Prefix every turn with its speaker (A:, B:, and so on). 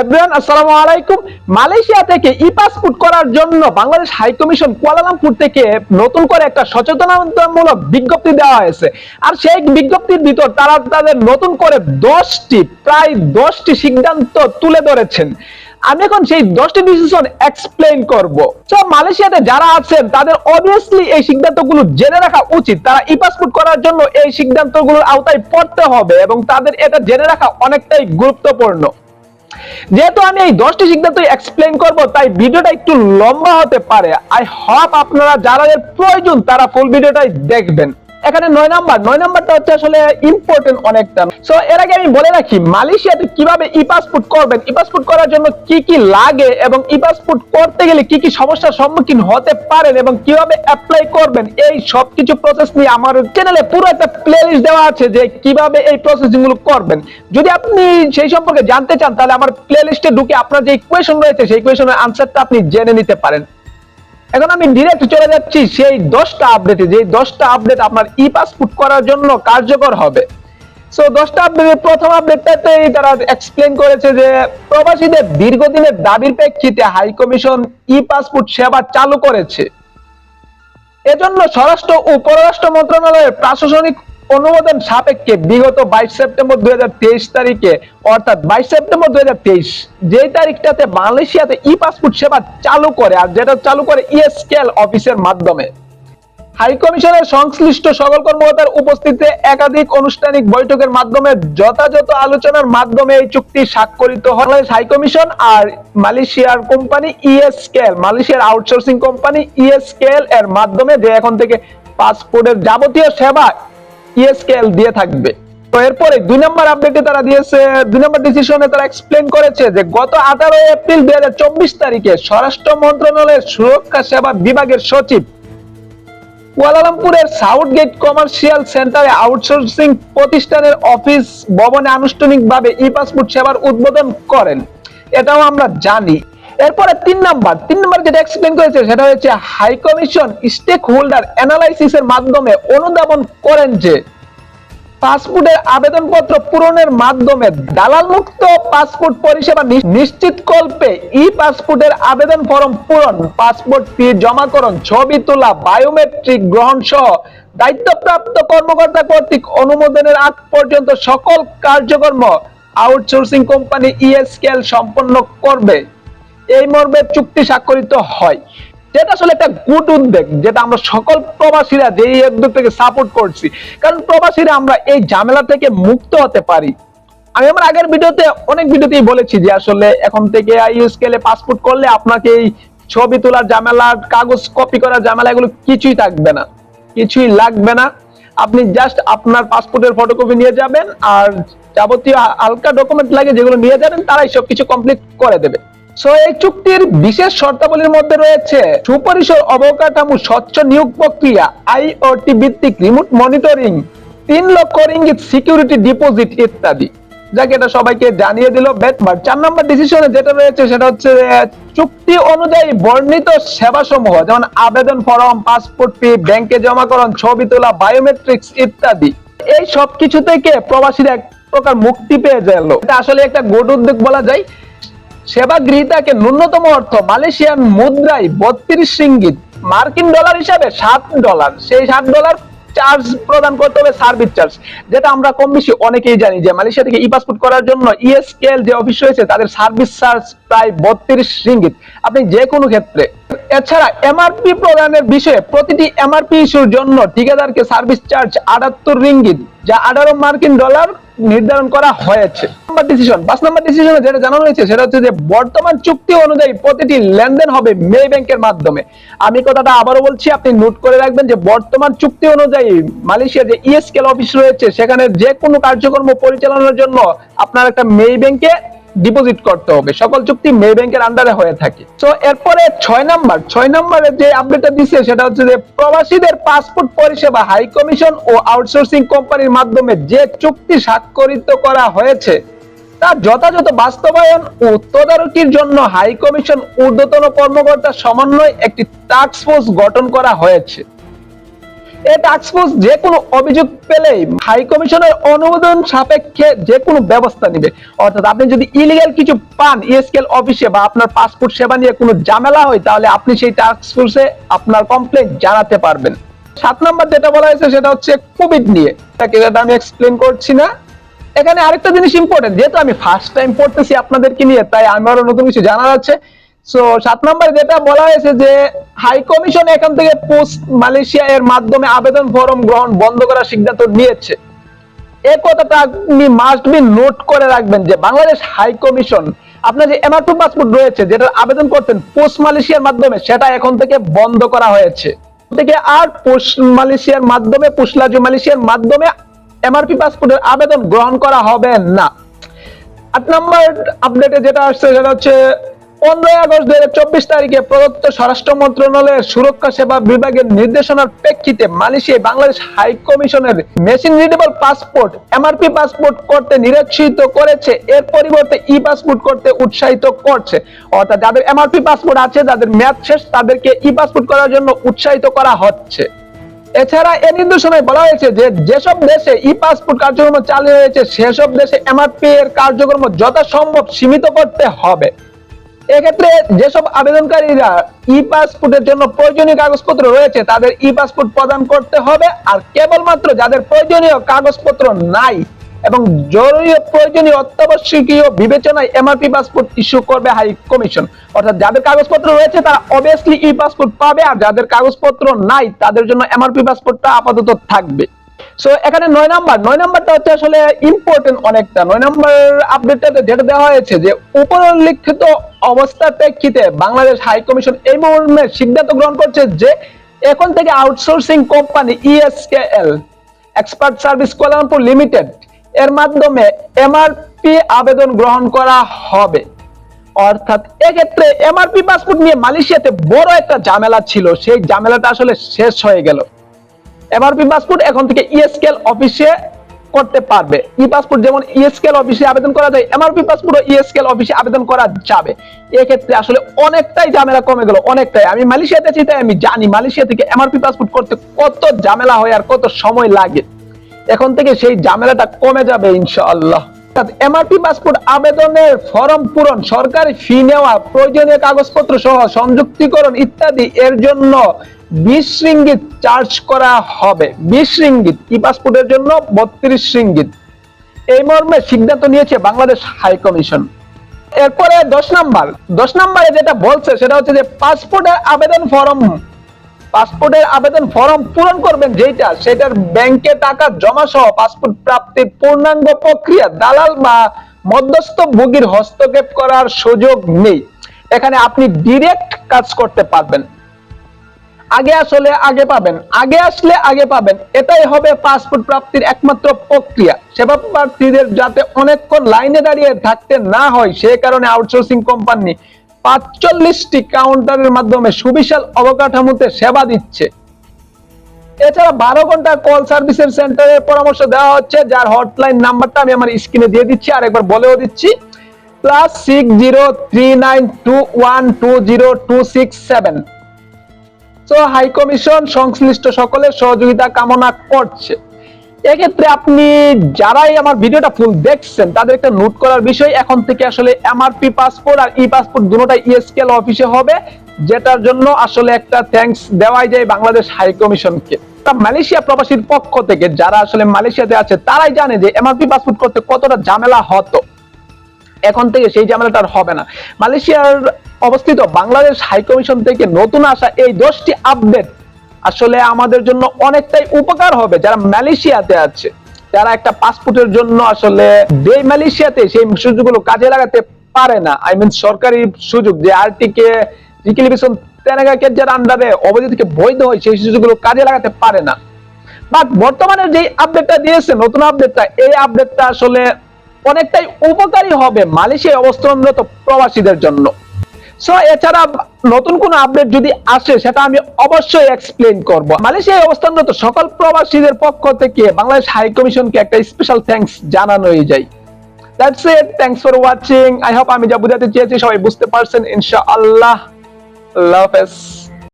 A: Everyone, আসসালামু আলাইকুম। Malaysia থেকে ই পাসপোর্ট করার জন্য বাংলাদেশ হাই কমিশন কুয়ালালামপুর থেকে নতুন করে একটা সচেতনতামূলক বিজ্ঞপ্তি দেওয়া হয়েছে। আর সেই বিজ্ঞপ্তির ভিতর তারা তাদের নতুন করে দশটি, প্রায় দশটি সিদ্ধান্ত তুলে ধরেছেন। আমি এখন সেই দশটি ডিসিশন এক্সপ্লেইন করব। তো মালয়েশিয়াতে যারা আছেন, তাদের অবভিয়াসলি এই সিদ্ধান্তগুলো জেনে রাখা উচিত। তারা ই পাসপোর্ট করার জন্য এই সিদ্ধান্তগুলোর আওতায় পড়তে হবে এবং তাদের এটা জেনে রাখা অনেকটাই গুরুত্বপূর্ণ। যেহেতু আমি এই দশটি সিদ্ধান্ত এক্সপ্লেন করব, তাই ভিডিওটা একটু লম্বা হতে পারে। আই হোপ আপনারা যারা এর প্রয়োজন, তারা ফুল ভিডিওটাই দেখবেন। এখানে নয় নাম্বার, নয় নাম্বারটা হচ্ছে আসলে ইম্পর্টেন্ট অনেকটা। সো এর আগে আমি বলে রাখি, মালয়েশিয়াতে কীভাবে ই পাসপোর্ট করবেন? ই পাসপোর্ট করার জন্য কি কি লাগে এবং ই পাসপোর্ট করতে গেলে কি কি সমস্যার সম্মুখীন হতে পারেন এবং কীভাবে অ্যাপ্লাই করবেন? এই সব কিছু প্রসেস নিয়ে আমার চ্যানেলে পুরো একটা প্লেলিস্ট দেওয়া আছে যে কীভাবে এই প্রসেসিংগুলো করবেন। যদি আপনি সেই সম্পর্কে জানতে চান, তাহলে আমার প্লেলিস্টে ঢুকে আপনার যে ইকুয়েশন রয়েছে, সেই ইকুয়েশনের আনসারটা আপনি জেনে নিতে পারেন। এখন আমি ডিরেক্ট চলে যাচ্ছি সেই দশটা আপডেটে যে দশটা আপডেট আপনার ই পাসপোর্ট করার জন্য কার্যকর হবে। সো দশটা আপডেটের প্রথম আপডেটটাতেই তারা এক্সপ্লেন করেছে যে প্রবাসীদের দীর্ঘদিনের দাবির প্রেক্ষিতে হাই কমিশন ই পাসপোর্ট সেবা চালু করেছে। এজন্য স্বরাষ্ট্র ও পররাষ্ট্র মন্ত্রণালয়ের প্রশাসনিক অনুমোদন সাপেক্ষে বিগত বাইশ সেপ্টেম্বর দুই তারিখে, অর্থাৎ বাইশ সেপ্টেম্বর দুই যেই তারিখটাতে মালয়েশিয়াতে ই পাসপোর্ট সেবা চালু করে, আর যেটা চালু করে ইএসকেল অফিসের মাধ্যমে। হাই কমিশনের সংশ্লিষ্ট সকল কর্মকর্তার উপস্থিতিতে একাধিক আনুষ্ঠানিক বৈঠকের মাধ্যমে যথাযথ আলোচনার মাধ্যমে এই চুক্তি স্বাক্ষরিত হয়। হাই কমিশন আর মালয়েশিয়ার কোম্পানি ইএসকেল মালয়েশিয়ার আউটসোর্সিং কোম্পানি ইএসকেল এর মাধ্যমে যে এখন থেকে পাসপোর্টের যাবতীয় সেবা ইএসকেল দিয়ে থাকবে। তো এরপরে দুই নম্বর আপডেটে তারা দিয়েছে, দুই নম্বর ডিসিশনে তারা এক্সপ্লেন করেছে যে গত আঠারো এপ্রিল দুই তারিখে স্বরাষ্ট্র মন্ত্রণালয়ের সুরক্ষা সেবা বিভাগের সচিব কুয়ালালামপুরের সাউথ গেট কমার্শিয়াল সেন্টারে আউটসোর্সিং প্রতিষ্ঠানের অফিস ভবনে আনুষ্ঠানিকভাবে ই পাসপোর্ট সেবার উদ্বোধন করেন। এটাও আমরা জানি। এরপরে তিন নাম্বার তিন নাম্বার যেটা এক্সপ্লেন করেছে, সেটা হচ্ছে হাই কমিশন স্টেক হোল্ডার অ্যানালাইসিসের মাধ্যমে অনুধাবন করেন যে, পাসপোর্টের আবেদনপত্র পূরণের মাধ্যমে দালাল মুক্ত পাসপোর্ট পরিষেবা নিশ্চিত কল্পে ই পাসপোর্টের আবেদন ফর্ম পূরণ, পাসপোর্ট ফি জমাকরণ, ছবি তোলা, বায়োমেট্রিক গ্রহণ সহ দায়িত্বপ্রাপ্ত কর্মকর্তা কর্তৃক অনুমোদনের আগ পর্যন্ত সকল কার্যক্রম আউটসোর্সিং কোম্পানি ইএসকেল সম্পন্ন করবে। এই মর্মে চুক্তি স্বাক্ষরিত হয়। যেটা আসলে একটা গুড উদ্যোগ যেটা আমরা সকল প্রবাসীরা যে এই উদ্যোগটাকে সাপোর্ট করছি। কারণ প্রবাসীরা আমরা এই ঝামেলা থেকে মুক্ত হতে পারি। আমি আমার আগের ভিডিওতে অনেক ভিডিওতেই বলেছি যে আসলে এখন থেকে আইইউএসকেলে পাসপোর্ট করলে আপনাকে এই ছবি তোলার ঝামেলা, কাগজ কপি করার ঝামেলা এগুলো কিছুই থাকবে না। কিছুই লাগবে না। আপনি জাস্ট আপনার পাসপোর্টের ফটোকপি নিয়ে যাবেন আর যাবতীয় হালকা ডকুমেন্ট লাগে যেগুলো নিয়ে যাবেন, তারাই সবকিছু কমপ্লিট করে দেবে। সো এই চুক্তির বিশেষ শর্তাবলীর মধ্যে রয়েছে সুপরিসর অবকাঠামো স্বচ্ছ নিয়োগ প্রক্রিয়া, আইওটি ভিত্তিক রিমোট মনিটরিং তিন লক্ষ সিকিউরিটি ডিপোজিট ইত্যাদি। যাকে, এটা সবাইকে জানিয়ে দিল চার নম্বর ডিসিশনে যেটা রয়েছে সেটা হচ্ছে চুক্তি অনুযায়ী বর্ণিত সেবা সমূহ যেমন আবেদন ফর্ম পাসপোর্ট ফি ব্যাংকে জমাকরণ, ছবি তোলা বায়োমেট্রিক্স ইত্যাদি, এই সব কিছু থেকে প্রবাসীরা এক প্রকার মুক্তি পেয়ে গেল। এটা আসলে একটা গোট উদ্যোগ বলা যায়। সেবা গৃহীতাকে ন্যূনতম অর্থ মালয়েশিয়ান মুদ্রায় বত্রিশ সিঙ্গিত মার্কিন ডলার হিসাবে সাত ডলার। সেই সাত ডলার চার্জ প্রদান করতে হবে সার্ভিস চার্জ, যেটা আমরা কম বেশি অনেকেই জানি যে মালয়েশিয়া থেকে ই পাসপোর্ট করার জন্য ইএসকেএল যে অফিস রয়েছে, তাদের সার্ভিস চার্জ প্রায় বত্রিশ সিঙ্গিত আপনি যে কোনো ক্ষেত্রে এছাড়া এমআরপি প্রদানের বিষয়ে প্রতিটি এমআরপি ইস্যুর জন্য ঠিকাদারকে সার্ভিস চার্জ আটাত্তর রিঙ্গিত যা আঠারো মার্কিন ডলার নির্ধারণ করা হয়েছে। নাম্বার ডিসিশন পাঁচ নাম্বার ডিসিশনে যেটা জানানো হয়েছে, সেটা হচ্ছে যে বর্তমান চুক্তি অনুযায়ী প্রতিটি লেনদেন হবে মে ব্যাংকের মাধ্যমে। আমি কথাটা আবারও বলছি, আপনি নোট করে রাখবেন যে বর্তমান চুক্তি অনুযায়ী মালয়েশিয়া যে ইএসকেল অফিস রয়েছে, সেখানে যে কোনো কার্যক্রম পরিচালনার জন্য আপনার একটা মে ব্যাংকে ডিপোজিট করতে হবে। সকল চুক্তি মে ব্যাংকের আন্ডারে হয়ে থাকে। তো এরপরে ছয় নাম্বার ছয় নাম্বারে যে আপডেটটা দিছে, সেটা হচ্ছে যে প্রবাসীদের পাসপোর্ট পরিষেবা হাই কমিশন ও আউটসোর্সিং কোম্পানির মাধ্যমে যে চুক্তি স্বাক্ষরিত করা হয়েছে তার যথাযথ বাস্তবায়ন ও তদারকির জন্য হাই কমিশন ঊর্ধ্বতন কর্মকর্তা সমন্বয় একটি টাস্ক ফোর্স গঠন করা হয়েছে। এই টাস্কফোর্স যে কোনো অভিযোগ হাই কমিশনের অনুমোদন সাপেক্ষে যে কোনো ব্যবস্থা নেবে। অর্থাৎ আপনি যদি ইলিগাল কিছু পান ইএসকেল অফিসে বা আপনার পাসপোর্ট সেবা নিয়ে কোনো ঝামেলা হয়, তাহলে আপনি সেই টাস্কফোর্সে আপনার কমপ্লেন জানাতে পারবেন। সাত নম্বর যেটা বলা হয়েছে, সেটা হচ্ছে কোভিড নিয়ে। আমি এক্সপ্লেন করছি না। এখানে আরেকটা জিনিস ইম্পর্টেন্ট যেহেতু আমি ফার্স্ট টাইম পড়তেছি আপনাদেরকে নিয়ে, তাই আমারও নতুন কিছু জানা যাচ্ছে সো সাত নম্বর যেটা বলা হয়েছে যে হাই কমিশন এখান থেকে পোস্ট মালয়েশিয়া এর মাধ্যমে আবেদন গ্রহণ বন্ধ করার সিদ্ধান্ত নিয়েছে। এই কথাটা আপনি মাস্ট বি নোট করে রাখবেন যে, বাংলাদেশ হাই কমিশন আপনার যে এমআরপি পাসপোর্ট রয়েছে যেটা আবেদন করতেন পোস্ট মালয়েশিয়ার মাধ্যমে, সেটা এখন থেকে বন্ধ করা হয়েছে। থেকে আর পোস্ট মালয়েশিয়ার মাধ্যমে পোস্টলাজু মালয়েশিয়ার মাধ্যমে এমআরপি পাসপোর্টের আবেদন গ্রহণ করা হবে না। আট নম্বর আপডেটে যেটা আসছে, সেটা হচ্ছে পনেরোই আগস্ট দুই চব্বিশ তারিখে প্রদত্ত স্বরাষ্ট্র মন্ত্রণালয়ের সুরক্ষা সেবা বিভাগের নির্দেশনার প্রেক্ষিতে মালয়েশিয়ায় বাংলাদেশ হাই কমিশনের machine readable passport, MRP passport করতে নিরুৎসাহিত করেছে। এর পরিবর্তে ই পাসপোর্ট করতে উৎসাহিত করছে। অর্থাৎ যাদের এমআরপি পাসপোর্ট আছে, যাদের মেয়াদ শেষ, তাদেরকে ই পাসপোর্ট করার জন্য উৎসাহিত করা হচ্ছে। এছাড়া এই নির্দেশনায় বলা হয়েছে যে, যেসব দেশে ই পাসপোর্ট কার্যক্রম চালু হয়েছে, সেসব দেশে এমআরপি এর কার্যক্রম যথাসম্ভব সীমিত করতে হবে। এক্ষেত্রে যেসব আবেদনকারীরা ই পাসপোর্টের জন্য প্রয়োজনীয় কাগজপত্র রয়েছে, তাদের ই পাসপোর্ট প্রদান করতে হবে। আর কেবলমাত্র যাদের প্রয়োজনীয় কাগজপত্র নাই এবং জরুরি প্রয়োজনীয় অত্যাবশ্যকীয় বিবেচনায় এমআরপি পাসপোর্ট ইস্যু করবে হাই কমিশন অর্থাৎ যাদের কাগজপত্র রয়েছে, তারা অবভিয়াসলি ই পাসপোর্ট পাবে। আর যাদের কাগজপত্র নাই, তাদের জন্য এমআরপি পাসপোর্টটা আপাতত থাকবে। সো এখানে নয় নাম্বার। নয় নাম্বারটা হচ্ছে আসলে ইম্পর্টেন্ট অনেকটা। নয় নাম্বার আপডেটটাতে যেটা দেওয়া হয়েছে যে উপর উল্লিখিত অবস্থার প্রেক্ষিতে বাংলাদেশ হাই কমিশন এই মর্মে সিদ্ধান্ত গ্রহণ করছে যে, এখন থেকে outsourcing company ESKL expert service Kuala Lumpur limited এর মাধ্যমে এমআরপি আবেদন গ্রহণ করা হবে। অর্থাৎ এক্ষেত্রে এমআরপি পাসপোর্ট নিয়ে মালয়েশিয়াতে বড় একটা ঝামেলা ছিল। সেই ঝামেলাটা আসলে শেষ হয়ে গেল। এমআরপি পাসপোর্ট এখন থেকে ইএসকেল অফিসে করতে পারবে। ই পাসপোর্ট যেমন ইএসকেল অফিসে আবেদন করা যায়, এমআরপি পাসপোর্ট ইএসকেল অফিসে আবেদন করা যাবে। এক্ষেত্রে আসলে অনেকটাই ঝামেলা কমে গেল, অনেকটাই। আমি মালয়েশিয়াতে আছি, তাই আমি জানি মালয়েশিয়া থেকে এমআরপি পাসপোর্ট করতে কত ঝামেলা হয় আর কত সময় লাগে। এখন থেকে সেই ঝামেলাটা কমে যাবে, ইনশাআল্লাহ। এমআরপি পাসপোর্ট আবেদনের ফর্ম পূরণ, সরকারি ফি নেওয়া, প্রয়োজনীয় কাগজপত্র সহ সংযুক্তিকরণ ইত্যাদি এর জন্য বিশ রিঙ্গিত চার্জ করা হবে। বিশ রিঙ্গিত। ই পাসপোর্টের জন্য? বত্রিশ রিঙ্গিত। এই মর্মে সিদ্ধান্ত নিয়েছে বাংলাদেশ হাই কমিশন এরপরে দশ নাম্বার। দশ নাম্বারে যেটা বলছে, সেটা হচ্ছে যে পাসপোর্টের আবেদন ফর্ম পাসপোর্টের আবেদন ফর্ম পূরণ করবেন যেটা সেটার ব্যাংকে টাকা জমা সহ পাসপোর্ট প্রাপ্তির পূর্ণাঙ্গ প্রক্রিয়া, দালাল বা মধ্যস্থ ভোগীর হস্তক্ষেপ করার সুযোগ নেই। এখানে আপনি ডিরেক্ট কাজ করতে পারবেন। আগে আসলে আগে পাবেন। আগে আসলে আগে পাবেন। এটাই হবে পাসপোর্ট প্রাপ্তির একমাত্র প্রক্রিয়া। সেবা প্রার্থীদের যাতে অনেকক্ষণ লাইনে দাঁড়িয়ে থাকতে না হয়, সে কারণে আউটসোর্সিং কোম্পানি পাঁচচল্লিশটি কাউন্টারের মাধ্যমে সুবিশাল অবকাঠামোতে সেবা দিচ্ছে। এছাড়া বারো ঘণ্টা কল সার্ভিসের সেন্টারের পরামর্শ দেওয়া হচ্ছে, যার হটলাইন নাম্বারটা আমি আমার স্ক্রিনে দিয়ে দিচ্ছি আর একবার বলেও দিচ্ছি। Plus six zero three nine two one two zero two six seven high commission সংশ্লিষ্ট সকলের সহযোগিতা কামনা করছে। এক্ষেত্রে আপনি যারাই আমার ভিডিওটা ফুল দেখছেন, তাদের একটা নোট করার বিষয়, এখন থেকে আসলে এমআরপি পাসপোর্ট আর ই পাসপোর্ট দুটোটাই ইএসকেল অফিসে হবে, যেটার জন্য আসলে একটা থ্যাঙ্কস দেওয়াই যায় বাংলাদেশ হাই কমিশনকে মালয়েশিয়া প্রবাসীর পক্ষ থেকে যারা আসলে মালয়েশিয়াতে আছে, তারাই জানে যে এমআরপি পাসপোর্ট করতে কতটা ঝামেলা হতো। এখন থেকে সেই ঝামেলাটা আর হবে না। মালয়েশিয়ার অবস্থিত বাংলাদেশ হাই কমিশন থেকে নতুন আসা এই দশটি আপডেট আসলে আমাদের জন্য অনেকটাই উপকার হবে যারা মালয়েশিয়াতে আছে। যারা একটা পাসপোর্টের জন্য আসলে যে মালয়েশিয়াতে সেই সুযোগগুলো কাজে লাগাতে পারে না। আই মিন সরকারি সুযোগ যে আরটিকে রিকিলিভিশন তেনাগাকে যার আন্ডারে অবৈধ থেকে বৈধ হয় সেই সুযোগগুলো কাজে লাগাতে পারে না। বাট বর্তমানে যে আপডেটটা দিয়েছে, নতুন আপডেটটা এই আপডেটটা আসলে অনেকটাই উপকারী হবে মালয়েশিয়ায় অবস্থানরত প্রবাসীদের জন্য। সো এছাড়া নতুন কোন আপডেট যদি আসে, সেটা আমি অবশ্যই এক্সপ্লেন করব। মালয়েশিয়ায় অবস্থানরত সকল প্রবাসীদের পক্ষ থেকে বাংলাদেশ হাই কমিশনকে একটা স্পেশাল থ্যাঙ্কস জানানোই যায়। That's it thanks for watching I hope আমি যা বুঝাতে চেয়েছি, সবাই বুঝতে পারছেন। ইনশাআল্লাহ। আল্লাহ হাফেজ